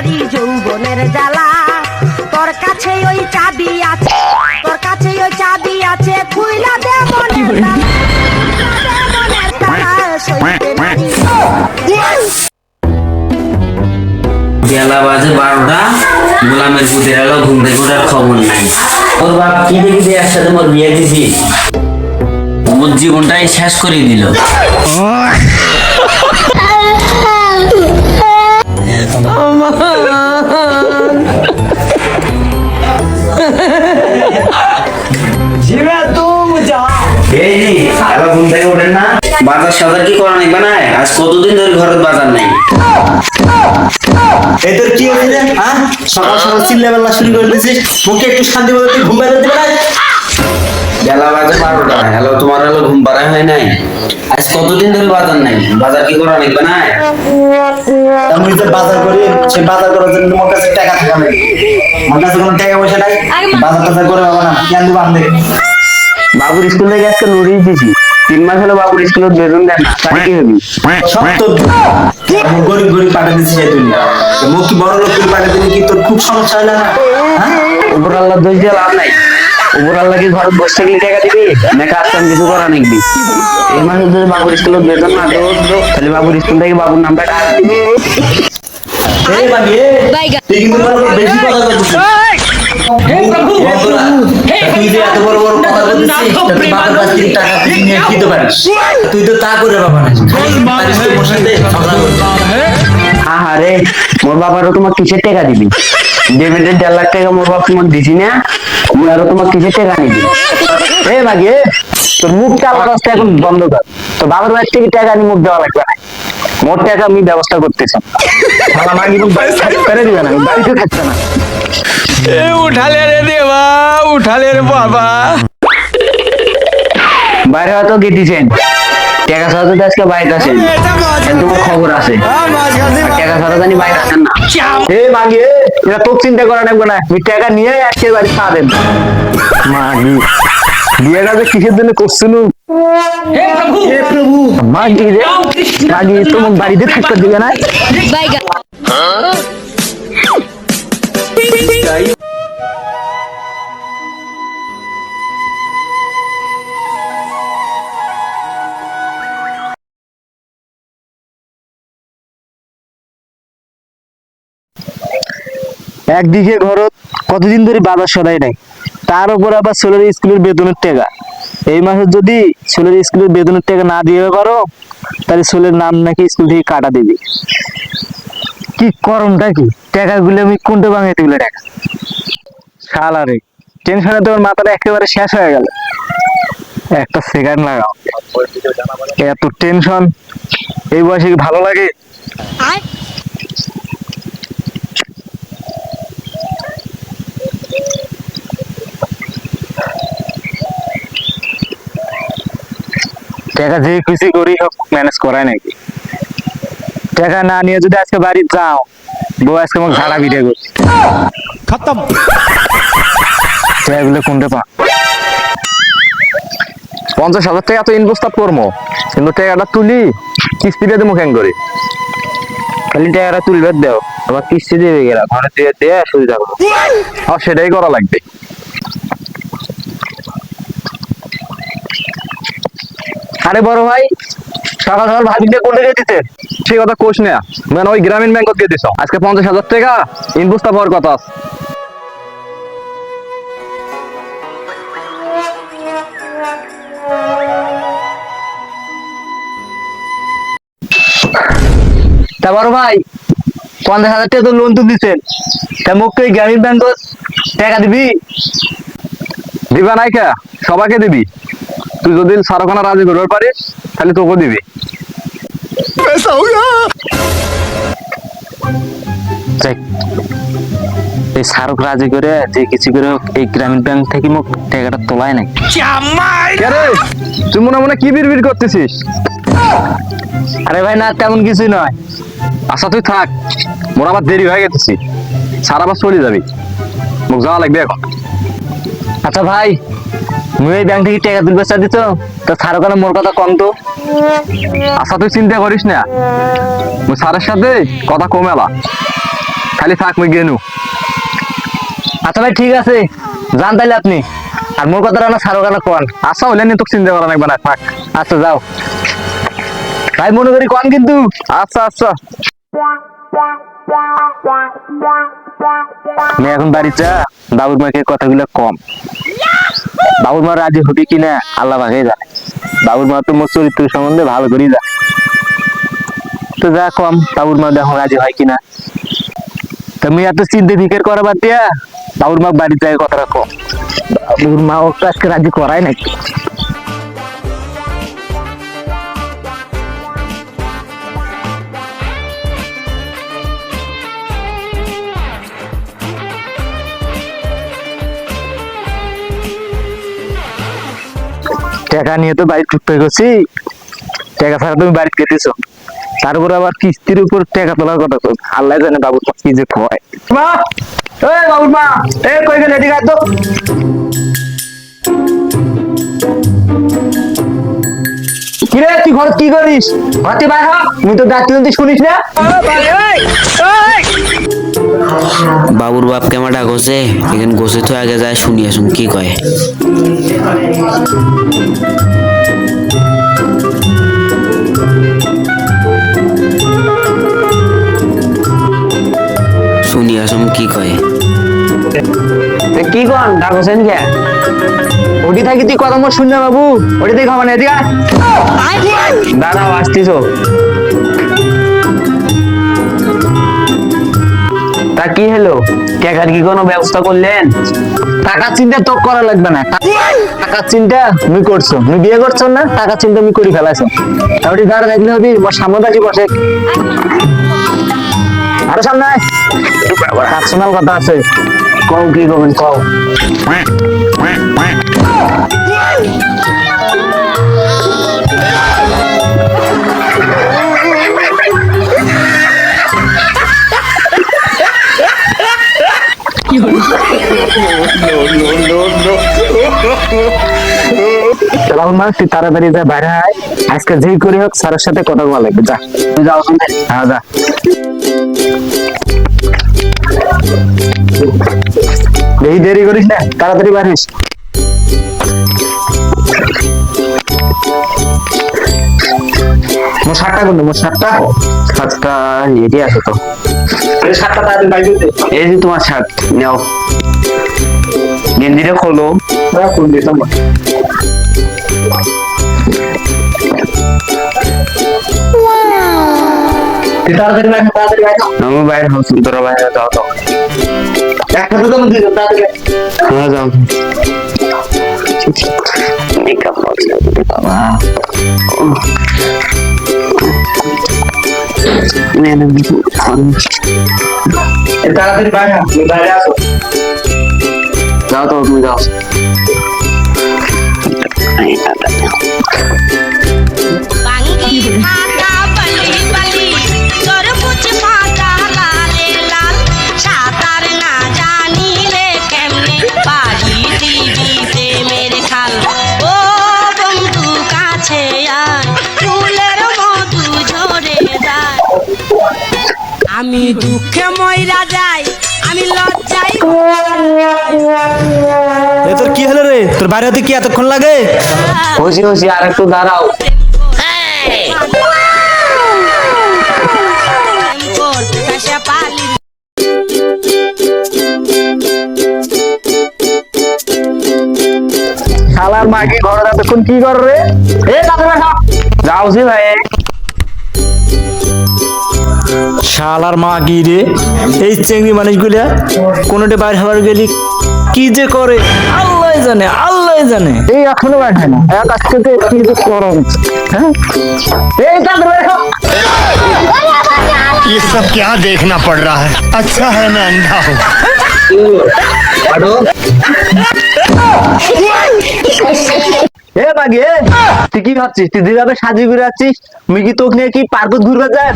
নারী যৌবনের জ্বালা। তোর কাছে ওই চাবি আছে তোর কাছে ওই চাবি আছে। খুইলা দে মনের বেলা বাজে বারোটা গোলামের পুতের এলো ঘুম থেকে ওঠার খবর নাই। ওর বাপ কি দেখি দিয়ে একসাথে মোর বিয়ে দিছি মোর জীবনটাই শেষ করে দিল। বাজার সাজার কি করা নাই বানায় আজ কতদিন ধরে ঘরের বাজার নাই এই কি হয়েছে? হ্যাঁ সকাল সকাল চিল্লা বেলা শুরু করে দিছিস মুখে একটু শান্তি মতো তুই ঘুম দিবে বেলা বাজে বারোটা হ্যালো তোমার হলো ঘুম পাড়া হয় নাই আজ কতদিন ধরে বাজার নাই? বাজার কি করা নাই বানায় আমি যে বাজার করি সে বাজার করার জন্য তোমার কাছে টাকা থাকা নেই আমার কাছে কোনো টাকা পয়সা নাই। বাজার টাজার করে বাবা না কেন দিব আমি? বাবুর স্কুল থেকে আজকে নোটিশ দিছি। তিন মাস হলো বাবুর স্কুলের বেতন দেন না কি হবি? সব তোর গরিব গরিব পাঠিয়ে দিচ্ছি এই দুনিয়া। তো মুখ কি বড় লোক পাঠিয়ে দিলে কি তোর খুব সমস্যা হয় না? হ্যাঁ? উপর আল্লাহ দোষ দিয়ে লাভ নাই। উপর আল্লাহ কি ঘরে বসে থাকলে টাকা দিবি? না কাজ কাম কিছু করা নাকবি এই মাসে যদি বাবুর স্কুলের বেতন না দেবো তাহলে বাবুর স্কুল থেকে বাবুর নামটা টাকা দিবি। এই বাবি এ, তুই কিন্তু বড় বড় বেশি কথা বলছিস। বন্ধুরা, তা তুই যে এত বড় বড় কথা বলছিস বাবার কাছ থেকে টাকা নিয়ে কি দিতে তুই তো তা করে বাবা না পারিস তো মোর সাথে ঝগড়া করতে। আহারে মোর বাবারও তোমার কিসের টাকা দিবি? দেড় লাখ টাকা মোর বাপ তোমার দিছি না? মুই আরও তোমাকে কিসের টাকা দিই। হে মাগে তোর মুখটা আমার রাস্তা এখন বন্ধ কর। তো বাবার বাড়ি থেকে টাকা নিয়ে মুখ দেওয়া লাগবে না। মোর টাকা আমি ব্যবস্থা করতেছি। শালা মাগি মুখ বাড়ি দিবে না বাড়িতে থাকছে না। এ উঠালে রে দেবা উঠালে রে বাবা। বাইরে হয়তো গেতেছেন টাকা ছাড়া যদি আজকে বাইরে আসেন তোমার খবর আছে? টাকা ছাড়া জানি বাইরে আসেন না। এ মাগি এটা তোর চিন্তা করা লাগবে না। তুই টাকা নিয়ে আজকে বাড়ি খাবেন মাগি বিয়েটা যে কিসের জন্য করছিল? মাগি রে মাগি তোমার বাড়িতে থাকতে দিবে না? একদিকে ঘর কতদিন ধরে বাজার সদাই নাই। তার উপর আবার ছেলের স্কুলের বেতনের টাকা। এই মাসে যদি ছেলের স্কুলের বেতনের টাকা না দিয়ে পারো তাহলে ছেলের নাম নাকি স্কুল থেকে কাটা দিবি। কি করমটা কি? টাকাগুলো আমি কোনটা ভাঙাইতে গেলে টাকা শালা রে টেনশনে তোমার মাথাটা একেবারে শেষ হয়ে গেল। একটা সেকেন্ড লাগাও। এত টেনশন এই বয়সে কি ভালো লাগে? টাকা যে খুশি করি সব ম্যানেজ করায় নাকি? টাকা না নিয়ে যদি আজকে বাড়ি যাও বউ আজকে আমাকে ঝাড়া ভিডিও করছি খতম। টাকাগুলো কোনটা পা পঞ্চাশ হাজার টাকা তো ইনভেস্ট করব কিন্তু টাকাটা তুলি কিস্তিতে দেবো কেন করে? খালি টাকাটা তুলবে দেও আবার কিস্তি দেবে গেলা ঘরে দিয়ে দিয়ে সুবিধা করো আর সেটাই করা লাগবে। আরে বড় ভাই সকাল সকাল ভাবিতে কোনটা যেতে সে কথা কোষ নেয়া। মানে ওই গ্রামীণ ব্যাংকত দিয়ে দিছ। আজকে পঞ্চাশ হাজার টাকা ইনভেস্ট পাওয়ার কথা আছে। তা বড় ভাই পঞ্চাশ হাজার টাকা তো লোন তো দিচ্ছেন তা মুখ তুই গ্রামীণ ব্যাংক টাকা দিবি? দিবা নাই কে সবাইকে দিবি? তুই যদি সারখানা রাজি করতে পারিস তাহলে তোকে দিবি। এই সারক রাজি করে যে কিছু করে এই গ্রামীণ ব্যাংক থেকে মুখ টাকাটা তোলায় নাই তুই মনে মনে কি বিড়বিড় করতেছিস? আরে ভাই না তেমন কিছুই নয়। আচ্ছা তুই থাক। মোর আবার দেরি হয়ে গেছি সারা আবার চলে যাবি। মুখ যাওয়া লাগবে এখন। আচ্ছা ভাই মুই ব্যাংক থেকে টাকা তুলবে চা দিত তো সারক মোর কথা কম তো। আচ্ছা তুই চিন্তা করিস না। মুই স্যারের সাথে কথা কমেলা খালি থাক, মুই গেনু। আচ্ছা ভাই, ঠিক আছে। যান তাইলে আপনি। আর মোর কথাটা না সারো কানা কন আচ্ছা হইলে নি তোকে চিন্তা করা লাগবে না থাক। আচ্ছা যাও। ভাই, মনে করি কন কিন্তু। আচ্ছা আচ্ছা। এখন বাড়ি যা। বাবুর মাকে কথাগুলো কম। বাবুর মা রাজি হবে কিনা, আল্লাহ ভাগে জানে। বাবুর মা তো মোর চরিত্র সম্বন্ধে ভালো করেই জানে। তো যা কম, বাবুর মা দেখো রাজি হয় কিনা। তুমি এত চিন্তা ফিকের করা বাদ দিয়া, বাবুর মা বাড়ির যাই কথা রাখো। বাবুর মা ওকে আজকে রাজি করায় নাকি? টাকা নিয়ে তো বাড়ি ঢুকতে গেছি। টাকা ছাড়া তুমি বাড়িতে গেতেছো তারপর আবার কিস্তির উপর টাকা তোলার কথা কই আল্লাহ জানে বাবুর মা কি যে খয় মা! এই বাবুর মা! এ কই গেলে এদিকে তো। কিরে তুই ঘর কি করিস? ঘরতে বাইর হ। তুই তো ডাকতে শুনিস না। বাবুর বাপ ডাক হচ্ছে এখানে গোসে তো আগে যায়, শুনি আসুন, কি কয়। শুনি আসুন, কি কয়। কি কন, ডাকছেন কে? ওটি থাকি তুই কথা মত শুন না বাবু, ওটি থেকে খাবার এদিকে আয়। দাঁড়াও আসতিস তা কি হলো? টাকার কি কোনো ব্যবস্থা করলেন? টাকার চিন্তা তো করা লাগবে না। টাকার চিন্তা তুমি করছ। তুমি বিয়ে করছ না? টাকার চিন্তা তুমি করে ফেলাছো তাহলে দাঁড়া দেখলে হবে সামনে থাকি, বসে। আরও সামনে পার্সোনাল কথা আছে। কও কি করবেন, কও। তুই তাড়াতাড়ি যা বাইরে আয়। আজকে যেই করি হোক স্যারের সাথে কথা বলা লাগবে যা। তুই যাও হ্যাঁ যা। বেশি দেরি করিস না তাড়াতাড়ি বাড়িস। মোর সাতটা করল মোর সাতটা? সাতটা এটি আছে তো। এই সাতটা তাড়াতাড়ি বাইরে এই যে তোমার শার্ট নাও। গেঞ্জিটা খোলো। কোন দিতাম তাড়াতাড়ি বাইরে তাড়াতাড়ি বাইরে আমি বাইরে হচ্ছি তোরা বাইরে যাও তো একটা দুটো মধ্যে তাড়াতাড়ি হ্যাঁ যাও এই তাড়াতাড়ি বাইরে আস, তুমি বাইরে আসো যাও তো তুমি যাও আমি দুঃখে ময়রা যাই আমি লজ্জাই এ তোর কি হলো রে? তোর বাইরে হতে কি এতক্ষণ লাগে? হসি হসি আর একটু দাঁড়াও। শালার মাকে ঘরে এতক্ষণ কি কর রে? এ যাও জি ভাই। শালার মা কি রে এই চেংড়ি মানুষগুলা কোনোটা বাইরে হওয়ার গেলি কি যে করে আল্লাহ জানে আল্লাহ জানে এই এখনো বাইরে না এক আজকে তো কি যে গরম হ্যাঁ এই তাড়াতাড়ি আসো ये सब क्या देखना पड़ रहा है अच्छा है मैं अंधा हूँ এ বাগে তুই কি ভাবছিস? তুই যেভাবে সাজি মুই কি তোকে নিয়ে কি ঘুরবার যায়?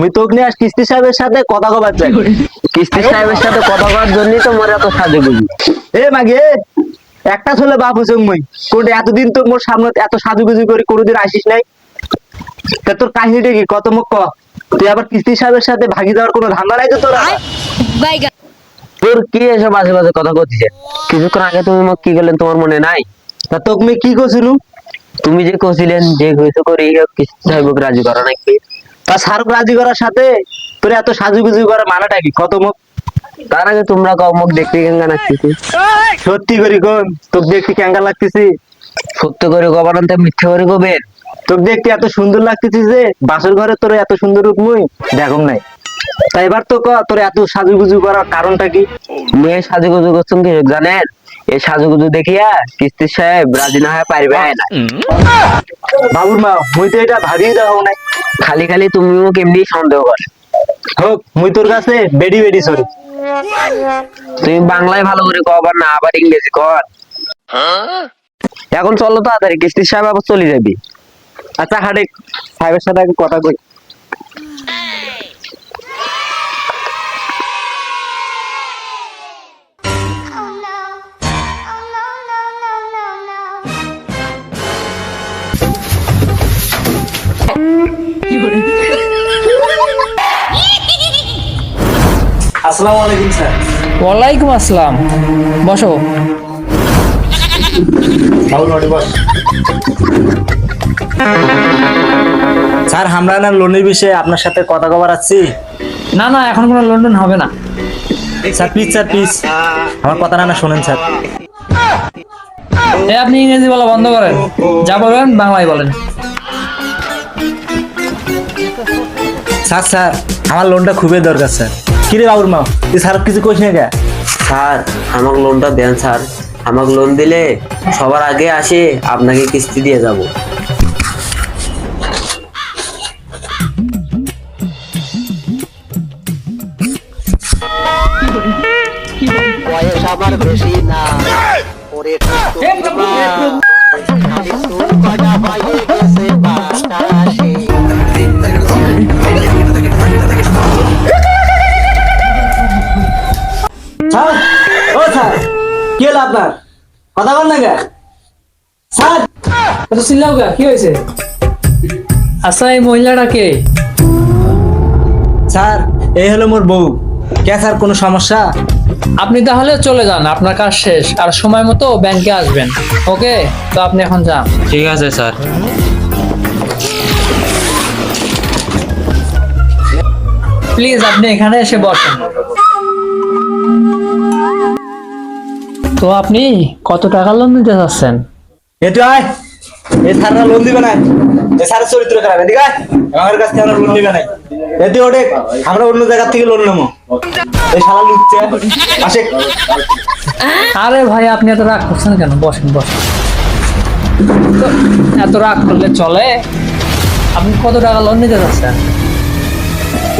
মুই তোকে নিয়ে কিস্তি সাহেবের সাথে কথা কবার চাই কিস্তি সাহেবের সাথে কথা কবার জন্যই তো মোর এত সাজে গুজি এ মাগে একটা ছেলে বাপ মুই কোনটা এতদিন তো মোর সামনে এত সাজুগুজি করে কোনোদিন আসিস নাই? তা তোর কাহিনীটা কি? কত মুখ ক? তুই আবার কিস্তি সাহেবের সাথে ভাগি দেওয়ার কোনো ধান্দা নাই তো তোর? তোর কি এসব বাজে কথা করছিস কিছুক্ষণ আগে তুমি মোক কি করলেন তোমার মনে নাই? তা তোকে আমি কি তুমি যে যে করে সাহেবকে রাজি করো নাকি? তা সারক রাজি করার সাথে তোর এত সাজুগুজু করার মানাটা কি? কত মুখ? তার আগে তোমরা কও মুখ দেখতে কেঙ্গা নাকতেছি সত্যি করি কোন তোকে দেখতে কেঙ্গা লাগতেছি? সত্য করে গবান মিথ্যে করে গবেন তোকে দেখতে এত সুন্দর লাগতেছি যে বাসর ঘরে তোর এত সুন্দর রূপ মুই দেখম নাই। তা এবার তো ক তোর এত সাজুগুজু করার কারণটা কি? মেয়ে সাজুগুজু করছেন কি জানেন? এই সাজুগুজু দেখিয়া কিস্তি সাহেব রাজি না হয়ে পারবে না। বাবুর মা মুই তো এটা ভাবিয়ে দেওয়া নাই। খালি খালি তুমিও কেমনি সন্দেহ কর? হোক মুই তোর কাছে বেডি বেডি সরি তুমি বাংলায় ভালো করে কবার না আবার ইংরেজি কর এখন চলো তাড়াতাড়ি কিস্তি সাহেব আবার চলে যাবি। আচ্ছা হাডে সাহেবের সাথে কথা কই। আসসালামু আলাইকুম স্যার। ওয়ালাইকুম আসসালাম। বসো। স্যার আমরা না লোনের বিষয়ে আপনার সাথে কথা কবার আছি না না এখন কোনো লন্ডন হবে না। স্যার প্লিজ স্যার প্লিজ আমার কথা না শোনেন স্যার। এ আপনি ইংরেজি বলা বন্ধ করেন। যা বলবেন বাংলায় বলেন। স্যার স্যার আমার লোনটা খুবই দরকার স্যার। কিরে বাবুর মা তুই স্যার কিছু কইস না কে? স্যার আমাকে লোনটা দেন স্যার। আমাকে লোন দিলে সবার আগে আসে আপনাকে কিস্তি দিয়ে যাব। স্যার কি হলো আপনার? কথা বল না কে? স্যার এত চিল্লাও গা কি হয়েছে? আচ্ছা এই মহিলাটা কে? স্যার এই হলো মোর বউ। কে স্যার কোনো সমস্যা? আপনি তাহলে চলে যান আপনার কাজ শেষ। আর সময় মতো ব্যাংকে আসবেন ওকে? তো আপনি এখন যান। ঠিক আছে স্যার। প্লিজ আপনি এখানে এসে বসেন। তো আপনি কত টাকা লোন নিতে চাচ্ছেন? এটু আয়। এই স্যাররা লোন দিবে না। এই স্যারের চরিত্র খারাপ। এদিকে আয়। আমার কাছ থেকে আমরা লোন দিবে না। এতে ওঠে আমরা অন্য জায়গা থেকে লোন নেব। এই শালা লুটছে আসে। আরে ভাই আপনি এত রাগ করছেন কেন? বসেন বসেন। এত রাগ করলে চলে। আপনি কত টাকা লোন নিতে চাচ্ছেন?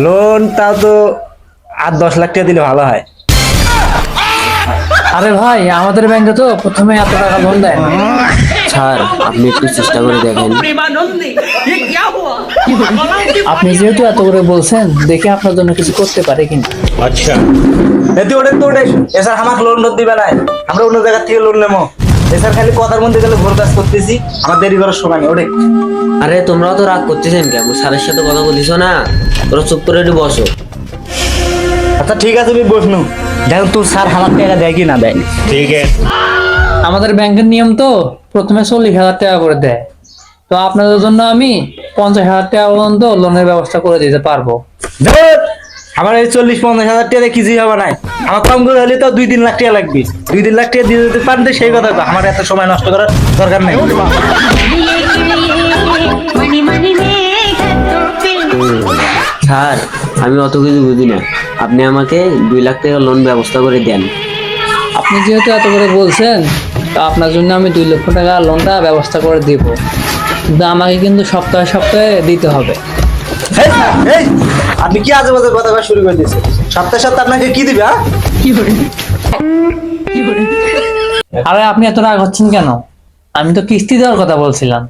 লোন তাও তো আট দশ লাখ টাকা দিলে ভালো হয়। আরে ভাই আমাদের ব্যাংকে তো প্রথমে এত টাকা লোন দেয়। স্যার আপনি একটু চেষ্টা করে দেখেন। আপনি যেহেতু এত করে বলছেন দেখে আপনার জন্য কিছু করতে পারে কিনা এতে ওঠে তো ওঠে এ স্যার আমাকে লোন টোন দিবে না। আমরা অন্য জায়গা থেকে লোন নেব। এ স্যার খালি কথার মধ্যে গেলে ভোর কাজ করতেছি। আমার দেরি করার সময় নেই ওঠে। আরে তোমরাও তো রাগ করতেছেন কেন? স্যারের সাথে কথা বলিস না। তোরা চুপ করে একটু বসো। আচ্ছা ঠিক আছে বসনু দেখুন তোর স্যার আমার টাকা দেয় কি না দেয় ঠিক আছে আমাদের ব্যাংকের নিয়ম তো প্রথমে চল্লিশ হাজার টাকা করে দেয় তো আপনাদের জন্য আমি পঞ্চাশ হাজার টাকা পর্যন্ত লোনের ব্যবস্থা করে দিতে পারব আমার এই চল্লিশ পঞ্চাশ হাজার টাকা কিছুই হবে না আমার কম করে হলে তো দুই তিন লাখ টাকা লাগবে দুই তিন লাখ টাকা দিয়ে দিতে পারেন সেই কথা তো। আমার এত সময় নষ্ট করার দরকার নেই স্যার আমি অত কিছু বুঝি না। আপনি আমাকে দুই লাখ টাকা লোন ব্যবস্থা করে দেন। আপনি যেহেতু এত করে বলছেন তো আপনার জন্য আমি দুই লক্ষ টাকা লোনটা ব্যবস্থা করে দিব। কিন্তু আমাকে কিন্তু সপ্তাহে সপ্তাহে দিতে হবে। এই স্যার, এই, আপনি কি আজে বাজে কথা শুরু করে দিয়েছেন? সপ্তাহে সপ্তাহে আপনাকে কি দিবে হ্যাঁ? আরে আপনি এত রাগ হচ্ছেন কেন? আমি তো কিস্তি দেওয়ার কথা বলছিলাম।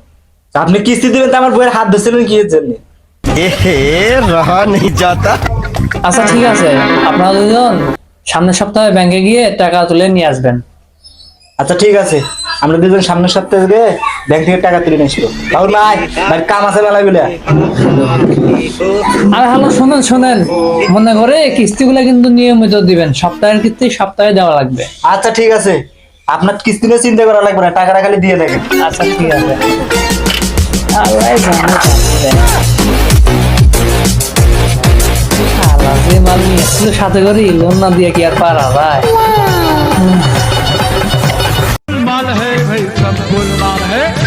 আপনি কিস্তি দিবেন তো আমার বইয়ের হাত ধরছিলেন কি এর জন্য? এহে রহা নেই যাতা। আচ্ছা ঠিক আছে। আপনারা দুজন সামনের সপ্তাহে ব্যাংকে গিয়ে টাকা তুলে নিয়ে আসবেন। আচ্ছা ঠিক আছে। আমরা দুজন সামনের সপ্তাহে গিয়ে ব্যাংক থেকে টাকা তুলে নিয়ে আসব। তাও নাই ভাই কাম আছে মেলাগুলো আরে হ্যালো শুনেন শুনেন। মনে করে কিস্তিগুলো কিন্তু নিয়মিত দিবেন। সপ্তাহের কিস্তি সপ্তাহে দেওয়া লাগবে। আচ্ছা ঠিক আছে। আপনার কিস্তি নিয়ে চিন্তা করা লাগবে না টাকাটা খালি দিয়ে দেবেন। আচ্ছা ঠিক আছে। আল্লাহ যে মাল নিয়েছিল সাথে করি লোন না দিয়ে কি আর পারা যায়? মাল হ্যাঁ